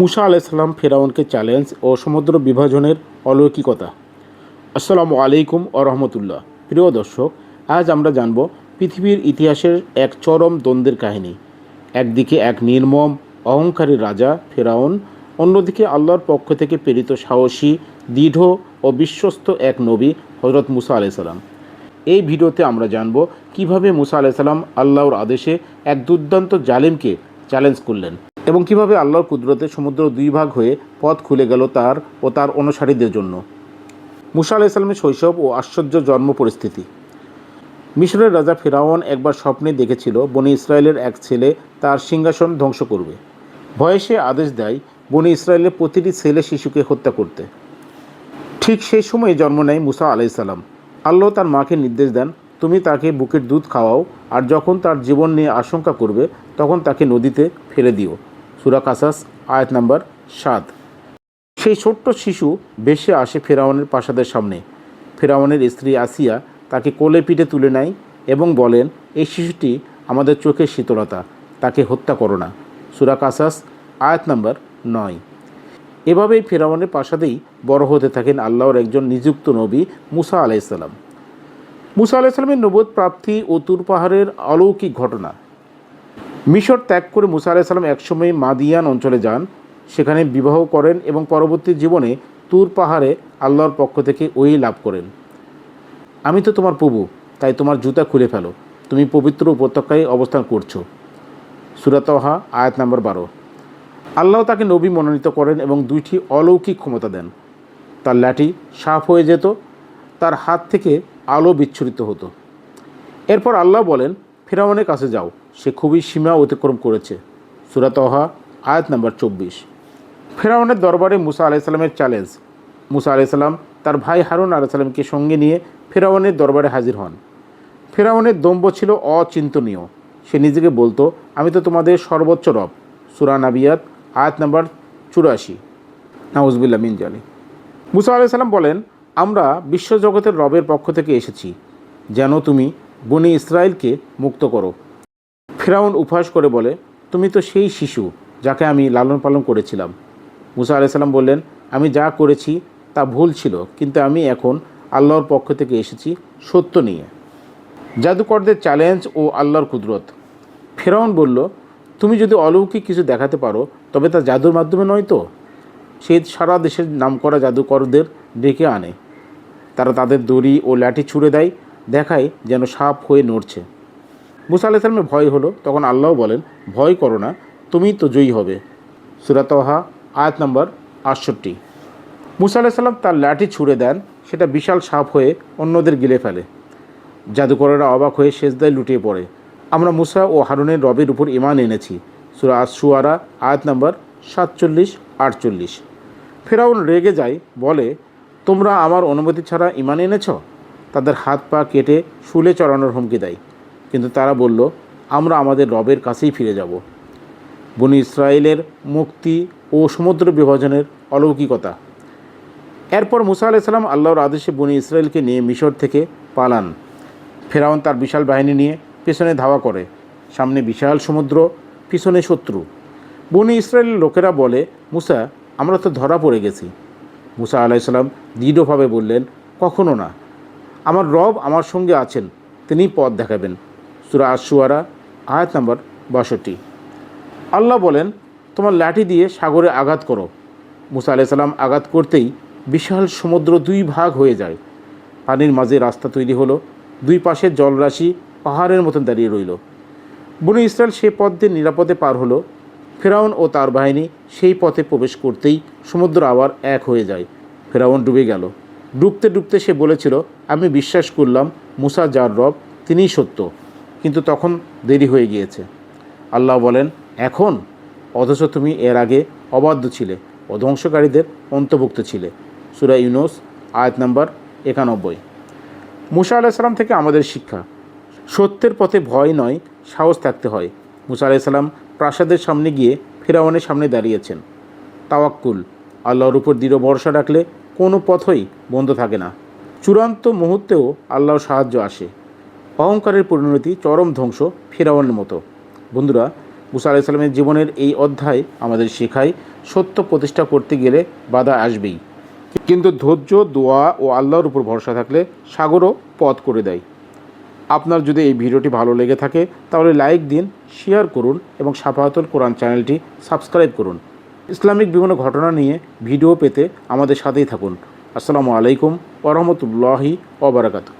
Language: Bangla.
মুসা আলাইসাল্লাম ফেরাউনকে চ্যালেঞ্জ ও সমুদ্র বিভাজনের অলৌকিকতা। আসসালামু আলাইকুম ও রহমতুল্লাহ। প্রিয় দর্শক, আজ আমরা জানব পৃথিবীর ইতিহাসের এক চরম দ্বন্দ্বের কাহিনী। একদিকে এক নির্মম, অহংকারী রাজা ফেরাউন, অন্যদিকে আল্লাহর পক্ষ থেকে প্রেরিত সাহসী, দৃঢ় ও বিশ্বস্ত এক নবী হজরত মুসা আলাইসাল্লাম এই ভিডিওতে আমরা জানব কীভাবে মুসা আলাইসাল্লাম আল্লাহর আদেশে এক দুর্দান্ত জালিমকে চ্যালেঞ্জ করলেন। এবং কীভাবে আল্লাহর কুদরতে সমুদ্র দুই ভাগ হয়ে পথ খুলে গেল তার ও তার অনুসারীদের জন্য। মুসা আলাইসাল্লামের শৈশব ও আশ্চর্য জন্ম পরিস্থিতি। মিশরের রাজা ফেরাওয়ান একবার স্বপ্নে দেখেছিল বনি ইসরায়েলের এক ছেলে তার সিংহাসন ধ্বংস করবে। ভয়ে সে আদেশ দেয় বনি ইসরায়েলের প্রতিটি ছেলে শিশুকে হত্যা করতে। ঠিক সেই সময়ে জন্ম নেয় মুসা আলাইসাল্লাম আল্লাহ তার মাকে নির্দেশ দেন, তুমি তাকে বুকের দুধ খাওয়াও, আর যখন তার জীবন নিয়ে আশঙ্কা করবে, তখন তাকে নদীতে ফেলে দিও। সুরা কাসাস, আয়াত নাম্বার সাত। সেই ছোট্ট শিশু ভেসে আসে ফেরাওয়ানের প্রাসাদের সামনে। ফেরাউনের স্ত্রী আসিয়া তাকে কোলে পিঠে তুলে নেয় এবং বলেন, এই শিশুটি আমাদের চোখের শীতলতা, তাকে হত্যা করো না। সুরা কাসাস, আয়াত নাম্বার নয়। এভাবেই ফেরাউনের প্রাসাদেই বড় হতে থাকেন আল্লাহর একজন নিযুক্ত নবী মুসা আলাইসাল্লাম মুসা আলাইসাল্লামের নবোধ প্রাপ্তি ও তুর পাহাড়ের অলৌকিক ঘটনা। মিশর ত্যাগ করে মুসা আলাইসাল্লাম একসময় মাদিয়ান অঞ্চলে যান। সেখানে বিবাহ করেন এবং পরবর্তী জীবনে তুর পাহাড়ে আল্লাহর পক্ষ থেকে ওই লাভ করেন। আমি তো তোমার প্রভু, তাই তোমার জুতা খুলে ফেলো। তুমি পবিত্র উপত্যকায় অবস্থান করছ। সুরাতহা আয়াত নাম্বার বারো। আল্লাহ তাকে নবী মনোনীত করেন এবং দুইটি অলৌকিক ক্ষমতা দেন। তার লাঠি সাফ হয়ে যেত, তার হাত থেকে আলো বিচ্ছুরিত হতো। এরপর আল্লাহ বলেন ফেরাউনের কাছে যাও। সে খুবই সীমা অতিক্রম করেছে। সুরাতহা আয়াত নাম্বার চব্বিশ। ফেরাউনের দরবারে মুসা আলাইসাল্লামের চ্যালেঞ্জ মুসা আলাইসাল্লাম তার ভাই হারুন আলাইসাল্লামকে সঙ্গে নিয়ে ফেরাউনের দরবারে হাজির হন। ফেরাউনের দম্ভ ছিল অচিন্তনীয়। সে নিজেকে বলতো, আমি তো তোমাদের সর্বোচ্চ রব। সুরা নাবিয়াত, আয়াত নাম্বার চুরাশি। নাউজবিল্লা মিন জালি মুসা আলাইসাল্লাম বলেন, আমরা বিশ্বজগতের রবের পক্ষ থেকে এসেছি। যেন তুমি বনি ইসরায়েলকে মুক্ত করো। ফেরাউন উপহাস করে বলে, তুমি তো সেই শিশু যাকে আমি লালন পালন করেছিলাম। মুসা আলাইসাল্লাম বললেন, আমি যা করেছি তা ভুল ছিল, কিন্তু আমি এখন আল্লাহর পক্ষ থেকে এসেছি সত্য নিয়ে। জাদুকরদের চ্যালেঞ্জ ও আল্লাহর কুদরত। ফেরাউন বলল, তুমি যদি অলৌকিক কিছু দেখাতে পারো, তবে তা জাদুর মাধ্যমে নয় তো? সে সারা দেশের নামকরা জাদুকরদের ডেকে আনে। তারা তাদের দড়ি ও লাঠি ছুঁড়ে দেয় দেখায় যেন সাপ হয়ে নড়ছে। মুসা আলাইসালামের ভয় হলো, তখন আল্লাহ বলেন, ভয় করো না, তুমি তো জয়ী হবে। সুরাতহা আয়াত নম্বর আটষট্টি। মুসা আলাইসাল্লাম তার লাঠি ছুঁড়ে দেন, সেটা বিশাল সাপ হয়ে অন্যদের গিলে ফেলে। জাদুকরেরা অবাক হয়ে সেজদায় লুটিয়ে পড়ে। আমরা মুসা ও হারুনের রবের উপর ইমান এনেছি। সুরা সুয়ারা আয়াত নম্বর সাতচল্লিশ, আটচল্লিশ। ফেরাউন রেগে যায়, বলে, তোমরা আমার অনুমতি ছাড়া ইমান এনেছ? তাদের হাত পা কেটে শুলে চড়ানোর হুমকি দেয়। কিন্তু তারা বলল, আমরা আমাদের রবের কাছেই ফিরে যাব। বনি ইসরায়েলের মুক্তি ও সমুদ্র বিভাজনের অলৌকিকতা। এরপর মুসা আলাইসাল্লাম আল্লাহর আদেশে বনি ইসরায়েলকে নিয়ে মিশর থেকে পালান। ফেরাউন তার বিশাল বাহিনী নিয়ে পেছনে ধাওয়া করে। সামনে বিশাল সমুদ্র, পিছনে শত্রু। বনি ইসরায়েলের লোকেরা বলে, মুসা, আমরা তো ধরা পড়ে গেছি। মুসা আলাইসাল্লাম দৃঢ়ভাবে বললেন, কখনো না। আমার রব আমার সঙ্গে আছেন, তিনি পথ দেখাবেন। সুরা আশুয়ারা আয়াত নাম্বার বাষট্টি। আল্লাহ বলেন, তোমার লাঠি দিয়ে সাগরে আঘাত করো। মুসা আলাইসাল্লাম আঘাত করতেই বিশাল সমুদ্র দুই ভাগ হয়ে যায়। পানির মাঝে রাস্তা তৈরি হলো, দুই পাশে জলরাশি পাহাড়ের মতন দাঁড়িয়ে রইল। বনু ইসরায়েল সে পথ দিয়ে নিরাপদে পার হলো। ফেরাউন ও তার বাহিনী সেই পথে প্রবেশ করতেই সমুদ্র আবার এক হয়ে যায়। ফেরাউন ডুবে গেল। ডুবতে ডুবতে সে বলেছিল, আমি বিশ্বাস করলাম মুসা যার রব, তিনিই সত্য। কিন্তু তখন দেরি হয়ে গিয়েছে। আল্লাহ বলেন, এখন, অথচ তুমি এর আগে অবাধ্য ছিলে ও ধ্বংসকারীদের অন্তর্ভুক্ত ছিলে। সুরা ইউনুস, আয়াত নাম্বার একানব্বই। মুসা আলাইসাল্লাম থেকে আমাদের শিক্ষা, সত্যের পথে ভয় নয়, সাহস থাকতে হয়। মুসা আলাইসাল্লাম প্রাসাদের সামনে গিয়ে ফেরাওয়ানের সামনে দাঁড়িয়েছেন। তাওয়াক্কুল, আল্লাহর উপর দৃঢ় ভরসা রাখলে কোনো পথই বন্ধ থাকে না। চূড়ান্ত মুহূর্তেও আল্লাহর সাহায্য আসে। অহংকারের পরিণতি চরম ধ্বংস, ফেরাউনের মতো। বন্ধুরা, মুসা আলাইসাল্লামের জীবনের এই অধ্যায় আমাদের শেখায় সত্য প্রতিষ্ঠা করতে গেলে বাধা আসবেই। কিন্তু ধৈর্য, দোয়া ও আল্লাহর উপর ভরসা থাকলে সাগরও পথ করে দেয়। আপনার যদি এই ভিডিওটি ভালো লেগে থাকে, তাহলে লাইক দিন, শেয়ার করুন এবং সাফাহাতুল কোরআন চ্যানেলটি সাবস্ক্রাইব করুন। ইসলামিক বিভিন্ন ঘটনা নিয়ে ভিডিও পেতে আমাদের সাথেই থাকুন। আসসালামু আলাইকুম ওরহমতুল্লাহি ওবরাকাতু